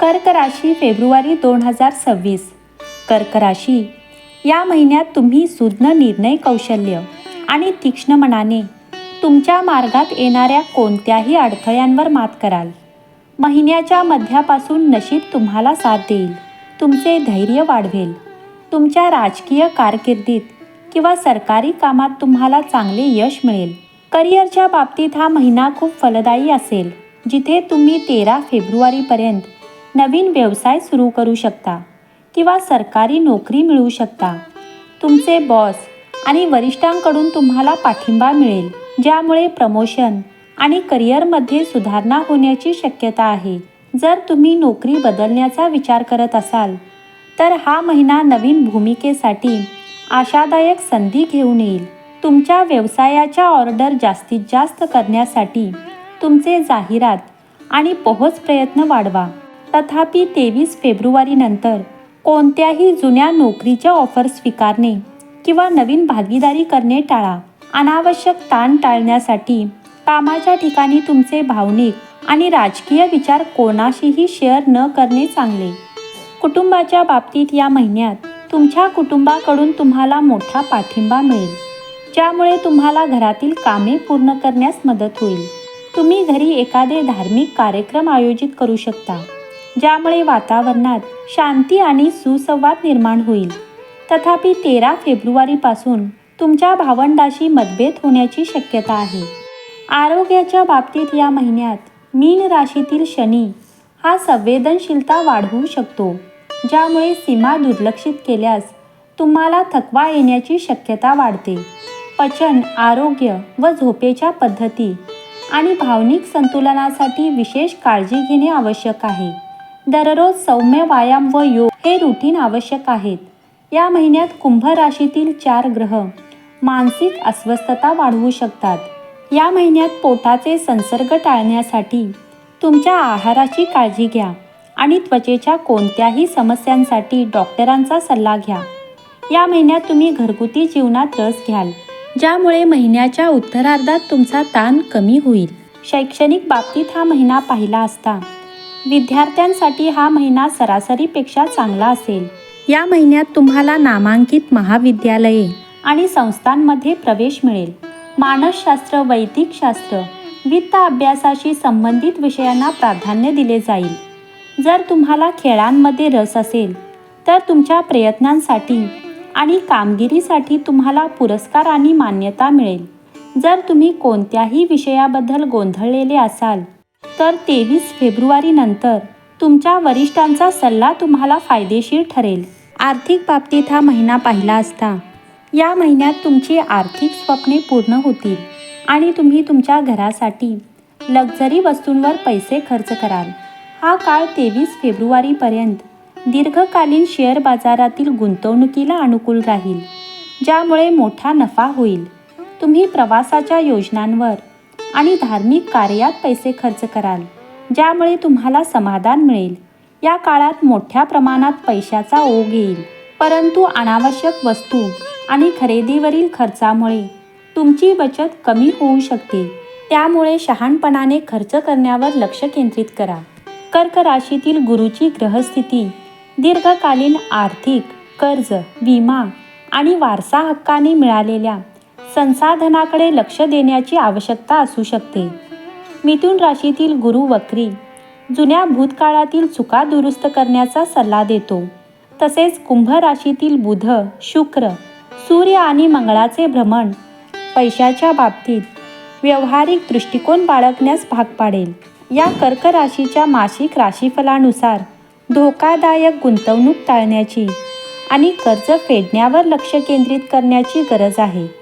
कर्क राशी फेब्रुवारी दोन हजार सव्वीस. कर्क राशी या महिन्यात तुम्ही सुज्ञ निर्णय कौशल्य आणि तीक्ष्ण मनाने तुमच्या मार्गात येणाऱ्या कोणत्याही अडथळ्यांवर मात कराल. महिन्याच्या मध्यापासून नशीब तुम्हाला साथ देईल. तुमचे धैर्य वाढवेल. तुमच्या राजकीय कारकिर्दीत किंवा सरकारी कामात तुम्हाला चांगले यश मिळेल. करिअरच्या बाबतीत हा महिना खूप फलदायी असेल जिथे तुम्ही तेरा फेब्रुवारीपर्यंत नवीन व्यवसाय सुरू करू शकता किंवा सरकारी नोकरी मिळवू शकता. तुमचे बॉस आणि वरिष्ठांकडून तुम्हाला पाठिंबा मिळेल ज्यामुळे प्रमोशन आणि करिअरमध्ये सुधारणा होण्याची शक्यता आहे. जर तुम्ही नोकरी बदलण्याचा विचार करत असाल तर हा महिना नवीन भूमिकेसाठी आशादायक संधी घेऊन येईल. तुमच्या व्यवसायाच्या ऑर्डर जास्तीत जास्त करण्यासाठी तुमचे जाहिरात आणि पोहोच प्रयत्न वाढवा. तथापि तेवीस फेब्रुवारीनंतर कोणत्याही जुन्या नोकरीच्या ऑफर स्वीकारणे किंवा नवीन भागीदारी करणे टाळा. अनावश्यक ताण टाळण्यासाठी कामाच्या ठिकाणी तुमचे भावनिक आणि राजकीय विचार कोणाशीही शेअर न करणे चांगले. कुटुंबाच्या बाबतीत या महिन्यात तुमच्या कुटुंबाकडून तुम्हाला मोठा पाठिंबा मिळेल ज्यामुळे तुम्हाला घरातील कामे पूर्ण करण्यास मदत होईल. तुम्ही घरी एखादे धार्मिक कार्यक्रम आयोजित करू शकता. ज्यामुळे वातावरणात शांती आणि सुसंवाद निर्माण होईल. तथापि तेरा फेब्रुवारीपासून तुमच्या भावंडाशी मतभेद होण्याची शक्यता आहे. आरोग्याच्या बाबतीत या महिन्यात मीन राशीतील शनी हा संवेदनशीलता वाढवू शकतो ज्यामुळे सीमा दुर्लक्षित केल्यास तुम्हाला थकवा येण्याची शक्यता वाढते. पचन आरोग्य व झोपेच्या पद्धती आणि भावनिक संतुलनासाठी विशेष काळजी घेणे आवश्यक आहे. दररोज सौम्य व्यायाम व योग हे रुटीन आवश्यक आहेत. या महिन्यात कुंभ राशीतील चार ग्रह मानसिक अस्वस्थता वाढवू शकतात. या महिन्यात पोटाचे संसर्ग टाळण्यासाठी तुमच्या आहाराची काळजी घ्या आणि त्वचेच्या कोणत्याही समस्यांसाठी डॉक्टरांचा सल्ला घ्या. या महिन्यात तुम्ही घरगुती जीवनात रस घ्याल ज्यामुळे महिन्याच्या उत्तरार्धात तुमचा ताण कमी होईल. शैक्षणिक बाबतीत हा महिना पाहिला असता विद्यार्थ्यांसाठी हा महिना सरासरीपेक्षा चांगला असेल. या महिन्यात तुम्हाला नामांकित महाविद्यालये आणि संस्थांमध्ये प्रवेश मिळेल. मानसशास्त्र वैदिकशास्त्र वित्त अभ्यासाशी संबंधित विषयांना प्राधान्य दिले जाईल. जर तुम्हाला खेळांमध्ये रस असेल तर तुमच्या प्रयत्नांसाठी आणि कामगिरीसाठी तुम्हाला पुरस्कार आणि मान्यता मिळेल. जर तुम्ही कोणत्याही विषयाबद्दल गोंधळलेले असाल तर तेवीस फेब्रुवारीनंतर तुमच्या वरिष्ठांचा सल्ला तुम्हाला फायदेशीर ठरेल. आर्थिक बाबतीत हा महिना पाहिला असता. या महिन्यात तुमची आर्थिक स्वप्ने पूर्ण होतील आणि तुम्ही तुमच्या घरासाठी लक्झरी वस्तूंवर पैसे खर्च कराल. हा काळ तेवीस फेब्रुवारीपर्यंत दीर्घकालीन शेअर बाजारातील गुंतवणुकीला अनुकूल राहील ज्यामुळे मोठा नफा होईल. तुम्ही प्रवासाच्या योजनांवर आणि धार्मिक कार्यात पैसे खर्च कराल ज्यामुळे तुम्हाला समाधान मिळेल. या काळात मोठ्या प्रमाणात पैशाचा ओघ येईल. परंतु अनावश्यक वस्तू आणि खरेदीवरील खर्चामुळे तुमची बचत कमी होऊ शकते. त्यामुळे शहाणपणाने खर्च करण्यावर लक्ष केंद्रित करा. कर्क राशीतील गुरुची ग्रहस्थिती दीर्घकालीन आर्थिक कर्ज विमा आणि वारसा हक्काने मिळालेल्या संसाधनाकडे लक्ष देण्याची आवश्यकता असू शकते. मिथुन राशीतील गुरु वक्री जुन्या भूतकाळातील चुका दुरुस्त करण्याचा सल्ला देतो. तसेच कुंभ राशीतील बुध शुक्र सूर्य आणि मंगळाचे भ्रमण पैशाच्या बाबतीत व्यवहारिक दृष्टिकोन बाळगण्यास भाग पाडेल. या कर्क राशीच्या मासिक राशीफलानुसार धोकादायक गुंतवणूक टाळण्याची आणि कर्ज फेडण्यावर लक्ष केंद्रित करण्याची गरज आहे.